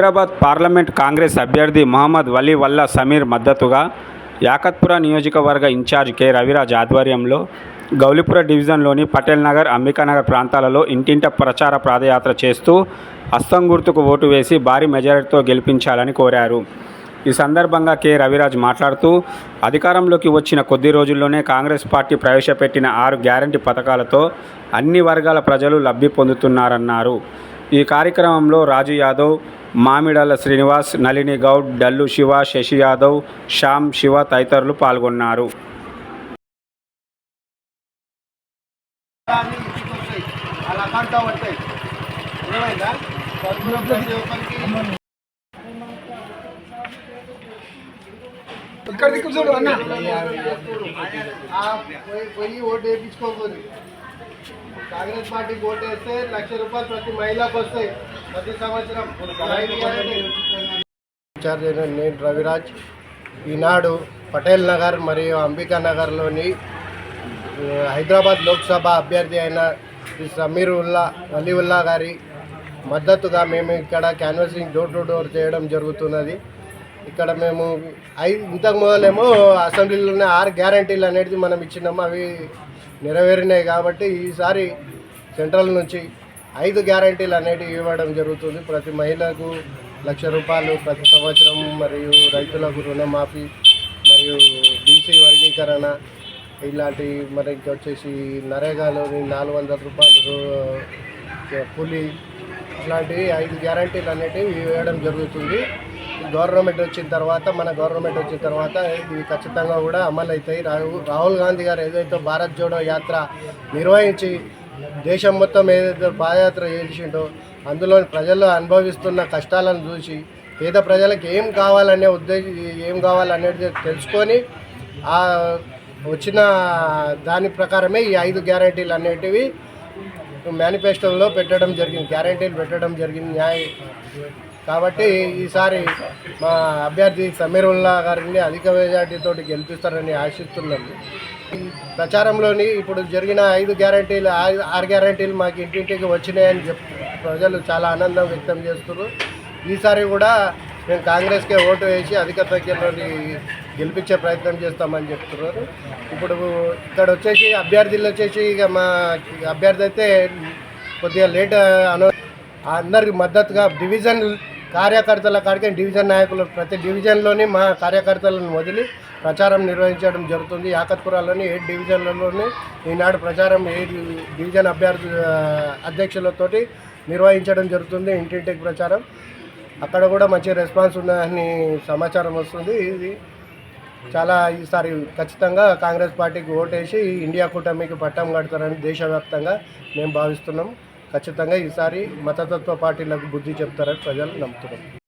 Hyderabad parliament Congress అభ్యర్థి మహమ్మద్ వలీ వల్లా సమీర్ మద్దతుగా యాకత్పుర నియోజకవర్గ ఇన్ఛార్జ్ కె రవిరాజ్ ఆధ్వర్యంలో గౌలిపుర డివిజన్లోని పటేల్ నగర్ అంబికానగర్ ప్రాంతాలలో ఇంటింట ప్రచార పాదయాత్ర చేస్తూ అస్తం గుర్తుకు ఓటు వేసి భారీ మెజారిటీతో గెలిపించాలని కోరారు. ఈ సందర్భంగా కె రవిరాజ్ మాట్లాడుతూ అధికారంలోకి వచ్చిన కొద్ది రోజుల్లోనే కాంగ్రెస్ పార్టీ ప్రవేశపెట్టిన ఆరు గ్యారంటీ పథకాలతో అన్ని వర్గాల ప్రజలు లబ్ధి పొందుతున్నారన్నారు. ఈ కార్యక్రమంలో రాజు యాదవ్ మామిడాల శ్రీనివాస్ నళిని గౌడ్ డల్లు శివ శశి యాదవ్ శ్యామ్ శివ తదితరులు పాల్గొన్నారు. అలా అకౌంట్ పడతాయి ఏమైందా డబ్బులు ప్రతి ఒక్కరికి ఇక్కడ దిక్కు చూడు అన్న పోయి ఓటు వేయించుకోకూడదు. కాంగ్రెస్ పార్టీ ఓటేస్తే లక్ష రూపాయలు ప్రతి మహిళకు వస్తాయి. ప్రతి సంవత్సరం. ఇన్ఛార్జ్ అయిన నేను రవిరాజ్. ఈనాడు పటేల్ నగర్ మరియు అంబికా నగర్లోని హైదరాబాద్ లోక్సభ అభ్యర్థి అయిన శ్రీ సమీర్ ఉల్లా అలీవుల్లా గారి మద్దతుగా మేము ఇక్కడ క్యాన్వసింగ్ డోర్ టు డోర్ చేయడం జరుగుతున్నది. ఇక్కడ మేము ఐ ఇంతకు మొదలేమో అసెంబ్లీలోనే ఆరు గ్యారంటీలు అనేది మనం ఇచ్చినాము. అవి నెరవేరినాయి కాబట్టి ఈసారి సెంట్రల్ నుంచి ఐదు గ్యారంటీలు అనేటివి ఇవ్వడం జరుగుతుంది. ప్రతి మహిళకు లక్ష రూపాయలు ప్రతి సంవత్సరం మరియు రైతులకు రుణమాఫీ మరియు బీసీ వర్గీకరణ ఇలాంటి మరి ఇంకొచ్చేసి నరేగాలోని నాలుగు వందల రూపాయలు పులి ఇలాంటివి ఇట్లాంటివి ఐదు గ్యారంటీలు అనేటివి ఇవ్వడం జరుగుతుంది. గవర్నమెంట్ వచ్చిన తర్వాత మన గవర్నమెంట్ వచ్చిన తర్వాత ఇవి ఖచ్చితంగా కూడా అమలు అవుతాయి రాహుల్ రాహుల్ గాంధీ గారు ఏదైతే భారత్ జోడో యాత్ర నిర్వహించి దేశం మొత్తం ఏదైతే పాదయాత్ర చేసిండో అందులో ప్రజలు అనుభవిస్తున్న కష్టాలను చూసి పేద ప్రజలకు ఏం కావాలనే ఉద్దేశం ఏం కావాలనేది తెలుసుకొని ఆ వచ్చిన దాని ప్రకారమే ఈ ఐదు గ్యారంటీలు అనేటివి మేనిఫెస్టోలో పెట్టడం జరిగింది. గ్యారంటీలు పెట్టడం జరిగింది. న్యాయ కాబట్టి ఈసారి మా అభ్యర్థి సమీరుల్లా గారిని అధిక మెజార్టీతో గెలిపిస్తారని ఆశిస్తున్నాము ఈ ప్రచారంలోని ఇప్పుడు జరిగిన ఐదు గ్యారంటీలు ఆరు గ్యారంటీలు మాకు ఇంటింటికి వచ్చినాయని చెప్ ప్రజలు చాలా ఆనందం వ్యక్తం చేస్తున్నారు. ఈసారి కూడా మేము కాంగ్రెస్కే ఓటు వేసి అధిక సంఖ్యలోని గెలిపించే ప్రయత్నం చేస్తామని చెప్తున్నారు. ఇప్పుడు ఇక్కడ వచ్చేసి అభ్యర్థులు వచ్చేసి ఇక మా అభ్యర్థి అయితే కొద్దిగా లేట్ అనో అందరికి మద్దతుగా డివిజన్ కార్యకర్తల కాడికి డివిజన్ నాయకులు ప్రతి డివిజన్లోని మా కార్యకర్తలను వదిలి ప్రచారం నిర్వహించడం జరుగుతుంది. యాకత్పురాలోని ఏడు డివిజన్లలోని ఈనాడు ప్రచారం ఏడు డివిజన్ అభ్యర్థి అధ్యక్షులతోటి నిర్వహించడం జరుగుతుంది ఇంటింటికి ప్రచారం. అక్కడ కూడా మంచి రెస్పాన్స్ ఉందని సమాచారం వస్తుంది. ఇది చాలా ఈసారి ఖచ్చితంగా కాంగ్రెస్ పార్టీకి ఓటేసి ఇండియా కూటమికి పట్టం కడతారని దేశవ్యాప్తంగా మేము భావిస్తున్నాం. ఖచ్చితంగా ఈసారి మతతత్వ పార్టీలకు బుద్ధి చెప్తారని ప్రజలు నమ్ముతున్నారు.